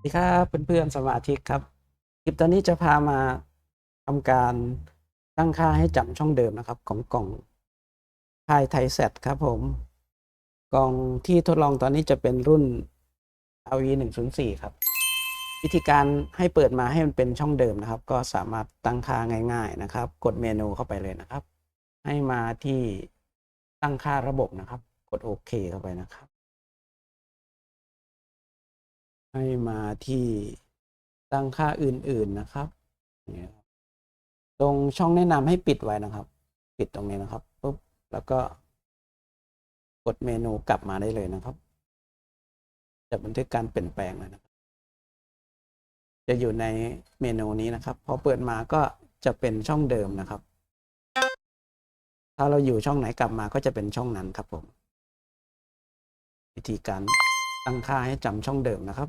สวัสดีครับเพื่อนๆสมาชิกครับคลิปตอนนี้จะพามาทำการตั้งค่าให้จำช่องเดิมนะครับ ของกล่องพายไทยเซตครับผมกล่องที่ทดลองตอนนี้จะเป็นรุ่น RV 1 0 4ครับ วิธีการให้เปิดมาให้มันเป็นช่องเดิมนะครับ ก็สามารถตั้งค่าง่าย ๆนะครับ กดเมนูเข้าไปเลยนะครับ ให้มาที่ตั้งค่าระบบนะครับ กดโอเคเข้าไปนะครับ ให้มาที่ตั้งค่าอื่นๆนะครับตรงช่องแนะนำให้ปิดไว้นะครับ ปิดตรงนี้นะครับปุ๊บแล้วก็กดเมนูกลับมาได้เลยนะครับ จะบันทึกการเปลี่ยนแปลงเลยนะครับ จะอยู่ในเมนูนี้นะครับ พอเปิดมาก็จะเป็นช่องเดิมนะครับ ถ้าเราอยู่ช่องไหนกลับมาก็จะเป็นช่องนั้นครับผม วิธีการ ตั้งค่าให้จำช่องเดิมนะครับ